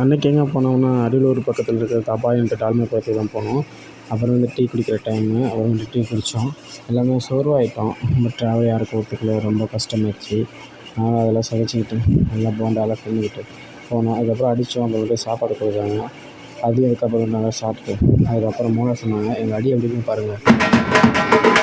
அன்றைக்கி எங்கே போனோம்னா அரியலூர் பக்கத்தில் இருக்கிற அபாயம்ன்ட்டு டால்மியாபுரத்துக்கு தான் போனோம். அப்புறம் வந்து டீ குடிக்கிற டைமு அப்புறம் வந்து டீ குடித்தோம் எல்லாமே சோர்வாயிட்டோம். நம்ம ட்ராவல் யாருக்கு ஒத்துக்கல. ரொம்ப கஷ்டமாயிடுச்சு நான் அதெல்லாம் சகிச்சுக்கிட்டு நல்லா போண்டாலாம் தின்னுக்கிட்டு போனோம். அதுக்கப்புறம் அடித்தோம் அவங்களுக்கு வந்து சாப்பாடு கொடுக்குறாங்க அதையும் அதுக்கப்புறம் நல்லா சாப்பிட்டு அதுக்கப்புறம் மூணாக சொன்னாங்க எங்கள் அடி எப்படின்னு பாருங்கள்